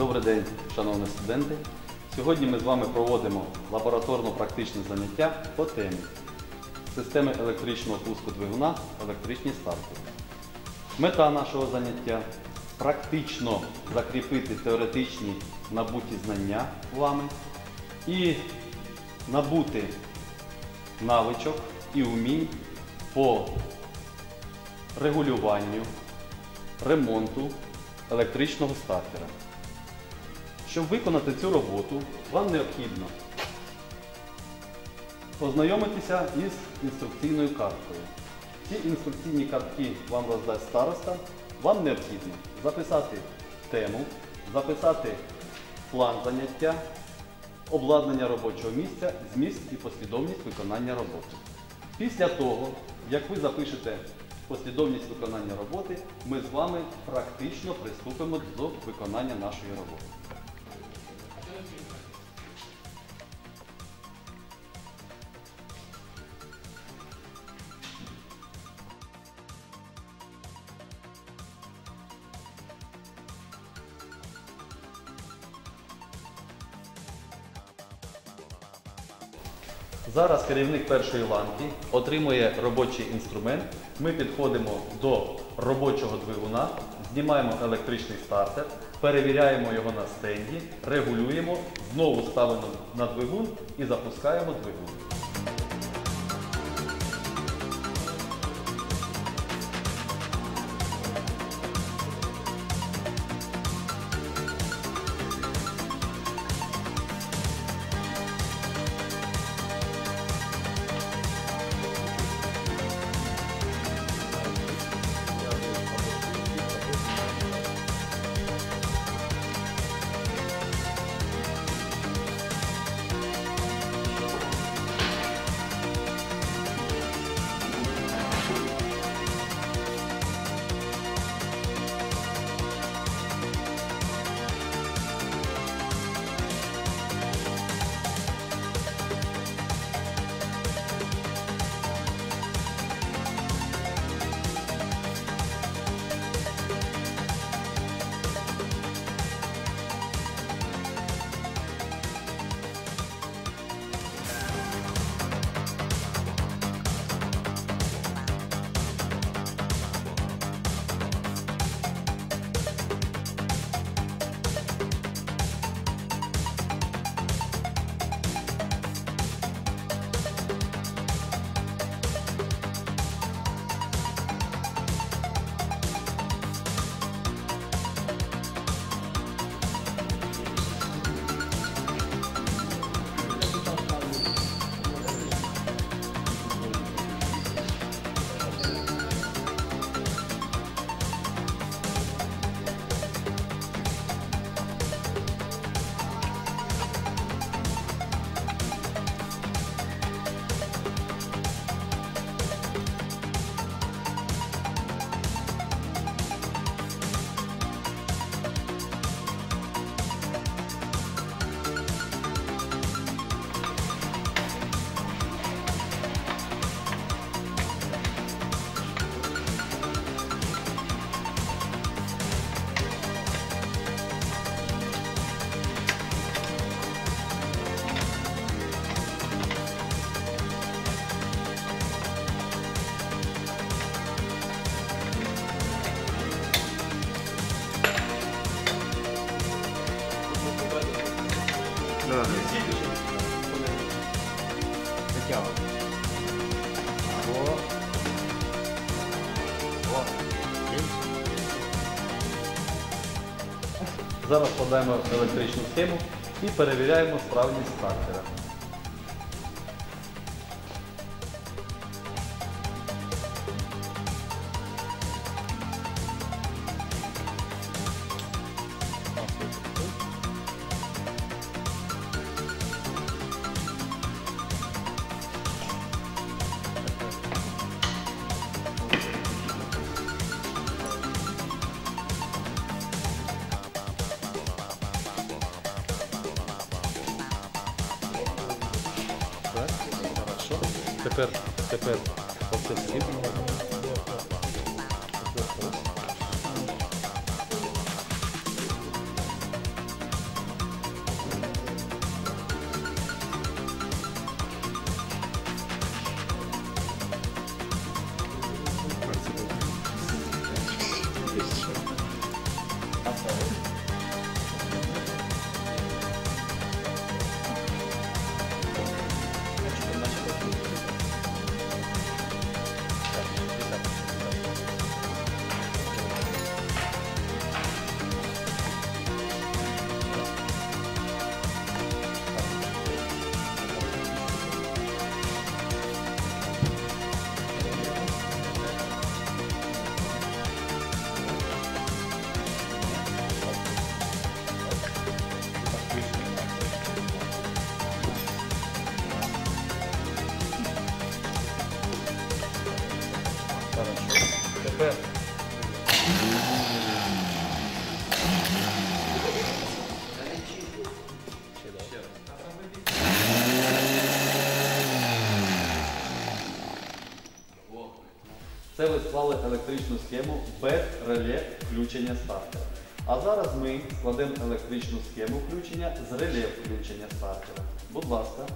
Добрий день, шановні студенти. Сьогодні ми з вами проводимо лабораторно-практичне заняття по темі системи електричного пуску двигуна електричні старти. Мета нашого заняття практично закріпити теоретичні набуті знання вами і набути навичок і умінь по регулюванню, ремонту електричного стартера. Щоб виконати цю роботу, вам необхідно познайомитися із інструкційною карткою. Ці інструкційні картки вам роздасть староста. Вам необхідно записати тему, записати план заняття, обладнання робочого місця, зміст і послідовність виконання роботи. Після того, як ви запишете послідовність виконання роботи, ми з вами практично приступимо до виконання нашої роботи. Зараз керівник першої ланки отримує робочий інструмент. Ми підходимо до робочого двигуна, знімаємо електричний стартер, перевіряємо його на стенді, регулюємо, знову ставимо на двигун і запускаємо двигун. Зараз складаємо електричну схему і перевіряємо справність стартера. Até perto, até perto. Pode ser possível? Це ви склали електричну схему без реле включення стартера. А зараз ми складемо електричну схему включення з реле включення стартера. Будь ласка.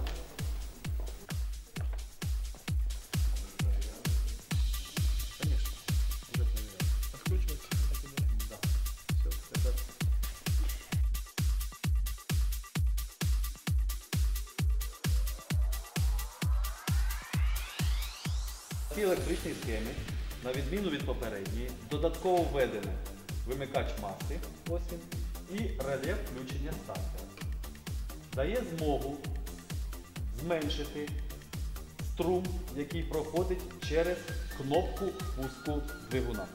Цій електричній схемі, на відміну від попередньої, додатково введений вимикач маси, ось і реле включення стартера. Дає змогу зменшити струм, який проходить через кнопку пуску двигуна.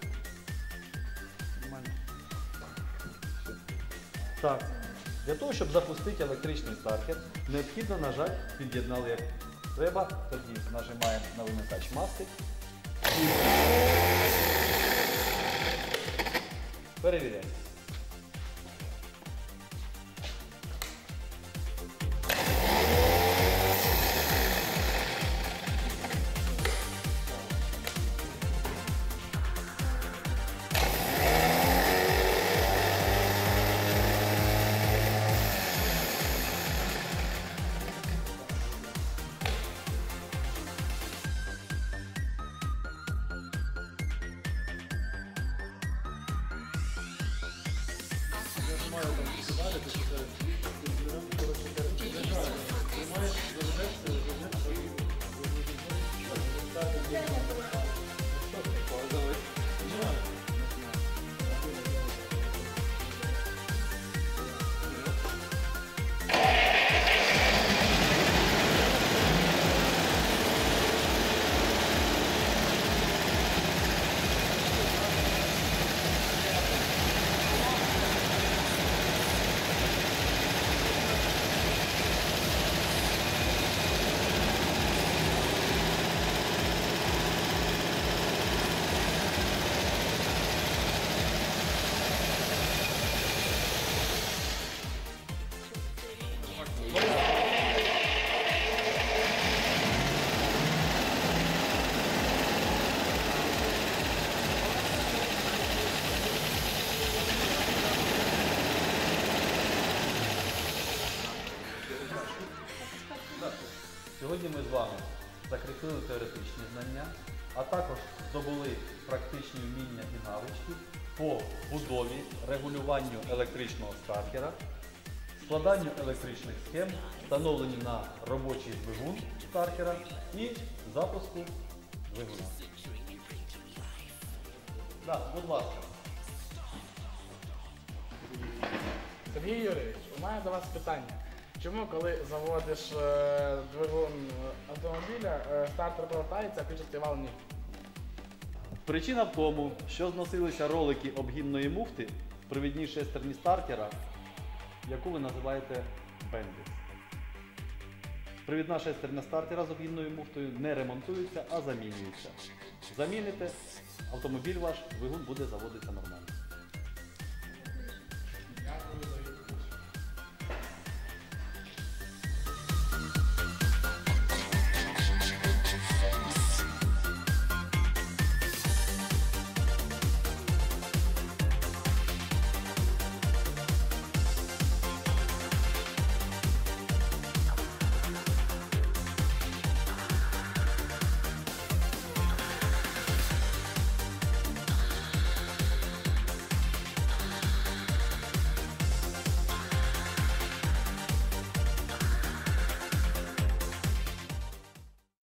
Так. Для того, щоб запустити електричний стартер, необхідно нажати, під'єднали як треба, тоді нажимаємо на вимикач Bora, Lilian. Перевіряємо. Сьогодні ми з вами закріпили теоретичні знання, а також здобули практичні вміння і навички по будові, регулюванню електричного стартера, складанню електричних схем, встановленню на робочий двигун стартера і запуску двигуна. Так, будь ласка. Сергій Юрійович, у мене до вас питання. Чому, коли заводиш е, двигун автомобіля, е, стартер повертається, а включити вал ні? Причина в тому, що зносилися ролики обгінної муфти провідній шестерні стартера, яку ви називаєте бендис. Привідна шестерня стартера з обгінною муфтою не ремонтується, а замінюється. Заміните, автомобіль ваш, двигун буде заводитися нормально.